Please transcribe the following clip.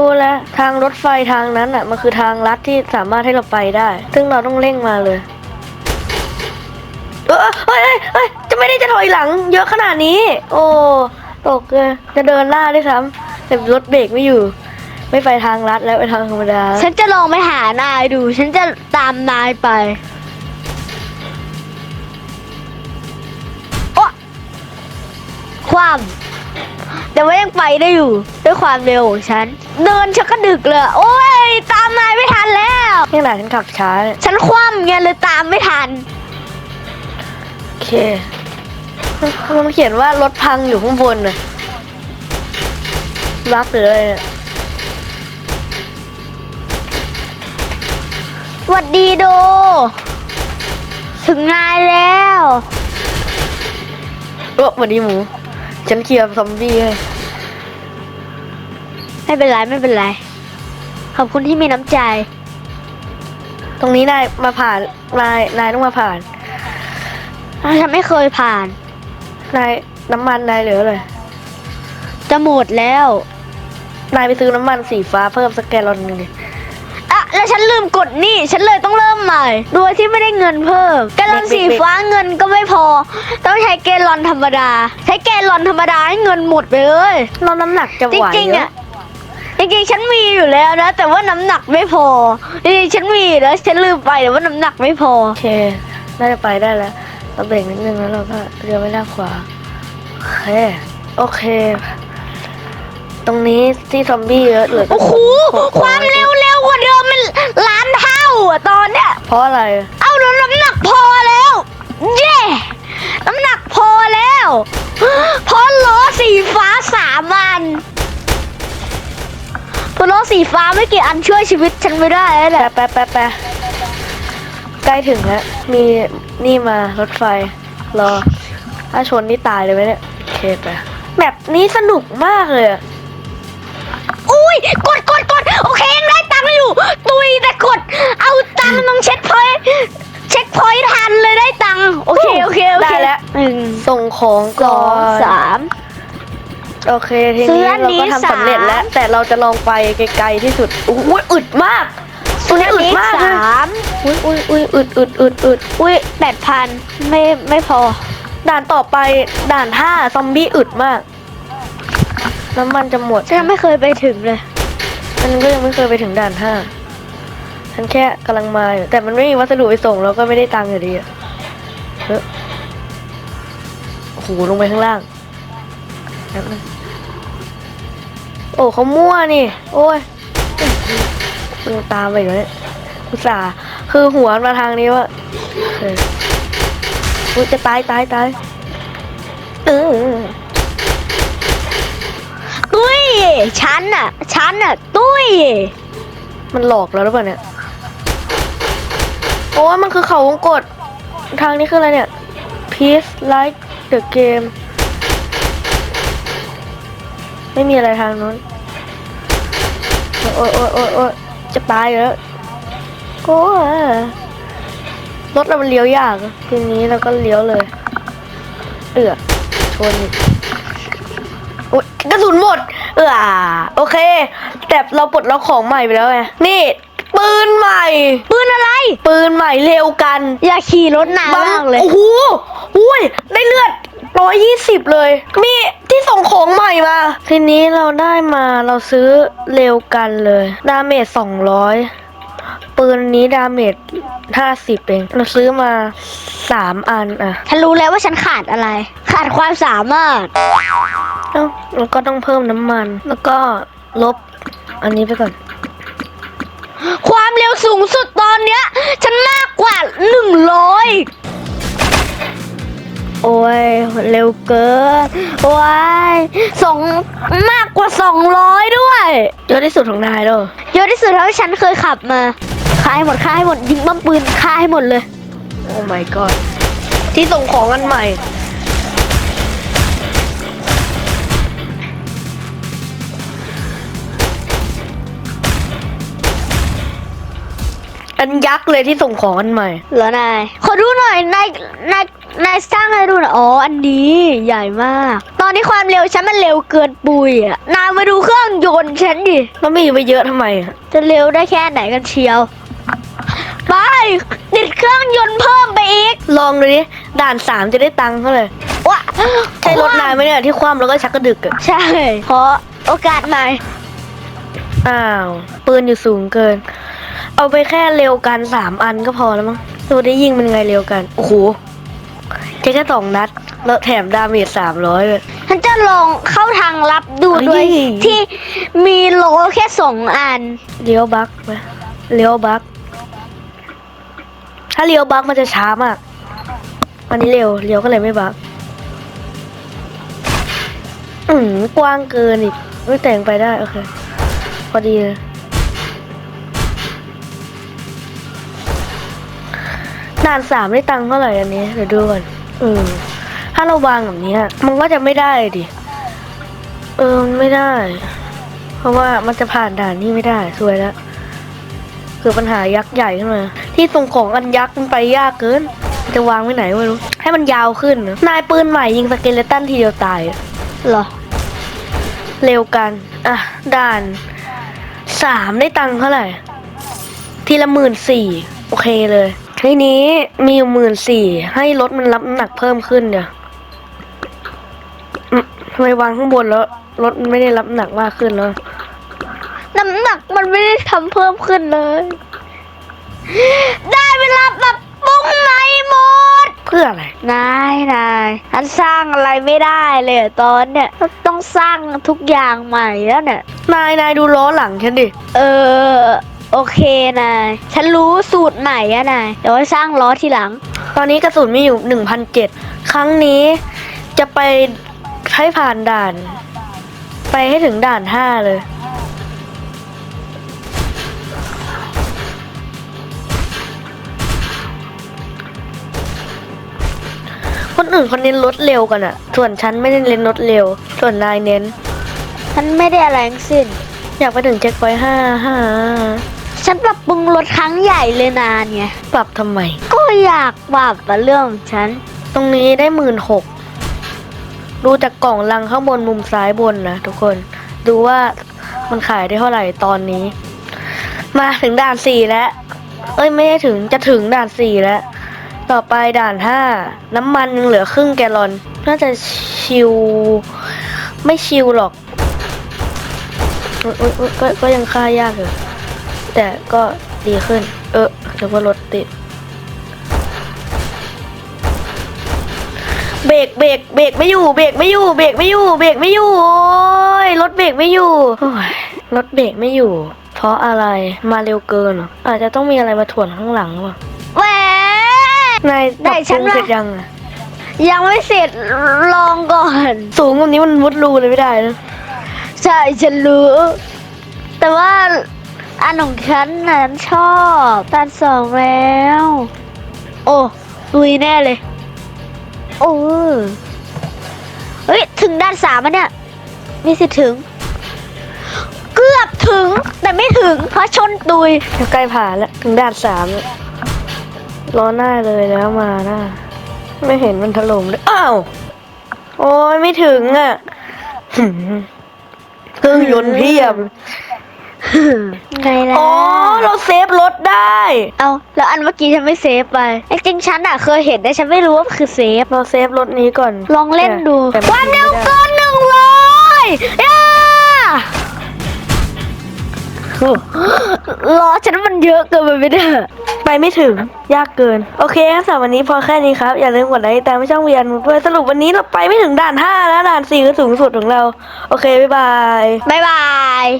รู้แล้วทางรถไฟทางนั้นอะมันคือทางลัดที่สามารถให้เราไปได้ ซึ่งเราต้องเร่งมาเลยเออเฮ้ยเฮ้ยจะไม่ได้จะถอยหลัง เยอะขนาดนี้ โอ้ตกเลยจะเดินหน้าด้วยซ้ำแต่รถเบรกไม่อยู่ ไม่ไปทางลัดแล้วไปทางธรรมดา ฉันจะลองไปหานายดู ฉันจะตามนายไปโอ๊ะความ แต่ว่ายังไปได้อยู่ด้วยความเร็วของฉัน เดินชักกระดึกเลย โอ้ย ตามนายไม่ทันแล้วนี่ขนาดฉันขับช้าเนี่ยฉันคว่ำไงเลยตามไม่ทัน โอเคมันเขียนว่ารถพังอยู่ข้างบนน่ะรักหรืออะไรเนี่ยสวัสดีโด ถึงนายแล้วโอ้สวัสดีหมู ฉันเคลียร์ซอมบี้ให้ไม่เป็นไรไม่เป็นไร ขอบคุณที่มีน้ำใจ ตรงนี้นายมาผ่านนายนายต้องมาผ่านฉันไม่เคยผ่าน นายน้ำมันนายเหลือเลยจะหมดแล้ว นายไปซื้อน้ำมันสีฟ้าเพิ่มสักแกลลอนหนึงดิอะ แล้วฉันลืมกดหนี่ฉันเลยต้องเริ่มใหม่ โดยที่ไม่ได้เงินเพิ่มแกลลอนสีฟ้าเงินก็ไม่พอ ต้องใช้แกลลอนธรรมดา ใช้แกลลอนธรรมดาให้เงินหมดไปเลยเราน้ำหนักจะจไหวริงๆเหรอะจริงๆฉันมีอยู่แล้วนะ แต่ว่าน้ำหนักไม่พอจริงๆฉันมีแล้วฉันลืมไปแต่ว่าน้ำหนักไม่พอ โอเค น่าจะไปได้แล้วเราเบรกนิดนึงแล้วเราก็เลี้ยวไปด้านขวา โอเค โอเค ตรงนี้ที่ซอมบี้เยอะเหลือโอ้โห ความเร็วเร็วกว่าเดิมมัน ล้านเท่าอะตอนเนี้ย เพราะอะไร เอาแล้วน้ำหนักพอแล้ว เย้น้ำหนักพอแล้วเพราะล้อสีฟ้าสามอันเพราะล้อสีฟ้าไม่กี่อันช่วยชีวิตฉันไม่ได้แล้วแหแปะละ แปะแปะแปะใกล้ถึงแล้ว มีนี่มารถไฟ รอ ถ้าชนนี่ตายเลยไหมเนี่ย โอเคไปแบบนี้สนุกมากเลยอะ อุ้ยกดกดกดโอเค ของสก่อองน สามโอเคทีซื้นี้ออันเรานี้ก็ทำสำเร็จสามแล้วแต่เราจะลองไปไกลๆที่สุดอุ้ยอึดมากตัวนี้อึดมากเลยสามอุ้ยอุ้ยอุ้ยอึดอึดอึดอึดอุ้ยแปดพันไม่ไม่พอ ด่านต่อไปด่านห้าซอมบี้อึดมากน้ำมันจะหมดฉันยังไม่เคยไปถึงเลยมันก็ยังไม่เคยไปถึงด่านห้าฉันแค่กำลังมาอยู่แต่มันไม่มีวัสดุไปส่งเราก็ไม่ได้ตังค์อยู่ดีอะเฮ้ยโอ้ โหลงไปข้างล่าง โอ้เขามั่วนี่ โอ้ยยังตามไปอยู่เนี่ยอุตส่าห์คือหัวมาทางนี้ว่าเอออุ๊ยจะตายตายตายเออตุ้ยฉันน่ะฉันน่ะตุ้ย มันหลอกเราหรือเปล่าเนี่ยโอ้ยมันคือเขาวงกดทางนี้คืออะไรเนี่ย Peace like the game ไม่มีอะไรทางนู้น โอ้ยโอ้ยโอ้ยโอ้ยจะตายแล้วโอ้ยรถเรามันเลี้ยวยาก ทีนี้เราก็เลี้ยวเลย เอือชนอีกโอ๊ยกระสุนหมด เออโอเค แต่เราปลดล็อกของใหม่ไปแล้วไง นี่ ปืนใหม่ ปืนอะไร ปืนใหม่เร็วกันอย่าขี่รถนานมากเลย โอ้โหอุ้ยได้เลือดร้อยยี่สิบเลย มีที่ส่งของใหม่มา ทีนี้เราได้มาเราซื้อเร็วกันเลย ดาเมจสองร้อยปืนนี้ดาเมจห้าสิบเอง เราซื้อมาสามอันอะ ฉันรู้แล้วว่าฉันขาดอะไร ขาดความสามารถเอ้าแล้วก็ต้องเพิ่มน้ำมัน แล้วก็ลบอันนี้ไปก่อน ความเร็วสูงสุดตอนเนี้ย ฉันมากกว่าหนึ่งร้อยโอ้ย เร็วเกินว้ายสองมากกว่าสองร้อยด้วยเยอะที่สุดของนายแล้วเยอะที่สุดเท่าที่ฉันเคยขับมาฆ่าให้หมดฆ่าให้หมดยิงบ้มปืนฆ่าให้หมดเลย โอ้ my god ที่ส่งของอันใหม่ อันยักษ์เลยที่ส่งของอันใหม่ เหรอนาย ขอดูหน่อย นาย นาย นายสร้างให้ดูหน่อย อ๋อ อันนี้ใหญ่มาก ตอนนี้ความเร็วฉันมันเร็วเกินปุยอะนายมาดูเครื่องยนต์ฉันดิแล้วมีไปเยอะทำไมอะจะเร็วได้แค่ไหนกันเชียว ไป ติดเครื่องยนต์เพิ่มไปอีก ลองดูดิ ด่านสามจะได้ตังค์เท่าไหร่ว้าใช่รถนายไหมเนี่ยที่คว่ำแล้วก็ชักกระดึกอะใช่ ขอโอกาสใหม่ อ้าว ปืนอยู่สูงเกิน เอาไปแค่เร็วกันสามอันก็พอแล้วมั้งดูได้ยิงเป็นไงเร็วกัน โอ้โหใช้แค่สองนัด แล้วแถมดาเมจสามร้อยเลยฉันจะลองเข้าทางลับดูเฮ้ยด้วยที่มีโลแค่สองอัน เลี้ยวบักไหมเลี้ยวบัก ถ้าเลี้ยวบักมันจะช้ามากอันนี้เร็ว เลี้ยวก็เลยไม่บักอืมกว้างเกินอีกไม่แต่งไปได้ โอเค พอดีเลย ด่านสามได้ตังค์เท่าไหร่อันนี้เดี๋ยวดูก่อนเออถ้าเราวางแบบนี้มันก็จะไม่ได้ดิเออมันไม่ได้ เพราะว่ามันจะผ่านด่านนี้ไม่ได้สวยแล้วคือปัญหายักษ์ใหญ่ขึ้นมาที่ส่งของอันยักษ์มันไปยากเกิน จะวางไว้ไหนไม่รู้ ให้มันยาวขึ้น นายปืนใหม่ยิงสเกเลตันทีเดียวตายเหรอ เร็วกันอะด่านสามได้ตังค์เท่าไหร่ ทีละหมื่นสี่โอเคเลย ทีนี้มีอยู่หมื่นสี่ให้รถมันรับน้ำหนักเพิ่มขึ้นเดี๋ยวอืมทำไมวางข้างบนแล้วรถมันไม่ได้รับน้ำหนักมากขึ้นแล้วน้ำหนักมันไม่ได้ทำเพิ่มขึ้นเลย ได้เวลาปรับปรุงใหม่หมด เพื่ออะไร นายนายฉันสร้างอะไรไม่ได้เลยอะตอนเนี่ยต้องสร้างทุกอย่างใหม่แล้วเนี่ย นายนายดูล้อหลังฉันดิ เออ โอเคนาย ฉันรู้สูตรใหม่อะนาย เดี๋ยวไว้สร้างล้อทีหลัง ตอนนี้กระสุนมีอยู่หนึ่งพันเจ็ดครั้งนี้จะไปให้ผ่านด่าน ไปให้ถึงด่านห้าเลย คนอื่นเขาเน้นรถเร็วกันอะส่วนฉันไม่ได้เน้นรถเร็ว ส่วนนายเน้น ฉันไม่ได้อะไรทั้งสิ้น อยากไปถึงเจ็คไว้ห้าห้า ฉันปรับปรุงรถครั้งใหญ่เลยนานไงปรับทำไม ก็อยากปรับอะเรื่องของฉัน ตรงนี้ได้หมื่นหกดูจากกล่องลังข้างบนมุมซ้ายบนนะทุกคนดูว่ามันขายได้เท่าไหร่ตอนนี้ มาถึงด่านสี่แล้ว เอ้ยไม่ได้ถึงจะถึงด่านสี่แล้ว ต่อไปด่านห้าน้ำมันยังเหลือครึ่งแกลลอนน่าจะชิว ไม่ชิวหรอกเอ้ยเอ้ยเอ้ยก็ก็ยังค่ายากอยู่ แต่ก็ดีขึ้น เออหรือว่ารถติด เบรกเบรกเบรกไม่อยู่ เบรกไม่อยู่ เบรกไม่อยู่ เบรกไม่อยู่ โอ้ยรถเบรกไม่อยู่โอ้ยรถเบรกไม่อยู่ เพราะอะไร มาเร็วเกินเหรออาจจะต้องมีอะไรมาถ่วนข้างหลังหรือเปล่าแหวนนายปรับไหนปฉัรุนงว่าเสร็จยังอะยังไม่เสร็จลองก่อน สูงกว่านี้มันมุดรูเลยไม่ได้นะ ใช่ฉันรู้ แต่ว่า อันของฉันน่ะฉันชอบตันสองแล้ว โอ้ลุยแน่เลย โอ้เฮ้ย ถึงด้านสามแล้วเนี่ยมีสิถึง เกือบถึงแต่ไม่ถึง เพราะชนตุยใกล้ผ่านแล้ว ถึงด่านสามแล้วล้อหน้าเลยแล้วมาหน้า ไม่เห็นมันถล่มเลยอ้าว โอ้ยไม่ถึงอะเครื่องยนต์เพียบ ไงล่ะอ๋อเราเซฟรถได้ เอาแล้วอันเมื่อกี้ฉันไม่เซฟไปจริงๆฉันอะเคยเห็นแต่ฉันไม่รู้ว่าคือเซฟ เราเซฟรถนี้ก่อน ลองเล่นดูแต่ความเร็วไม่ได้เกินหนึ่งร้อยย่าล้อฉันมันเยอะเกินไปไม่ได้ไปไม่ถึงยากเกิน โอเคครับสำหรับวันนี้พอแค่นี้ครับ อย่าลืมกดไลค์ติดตามช่องเวียนด้วยสรุปวันนี้เราไปไม่ถึงด่านห้าแล้วด่านสี่คือสูงสุดของเรา โอเค บ๊ายบาย บ๊ายบาย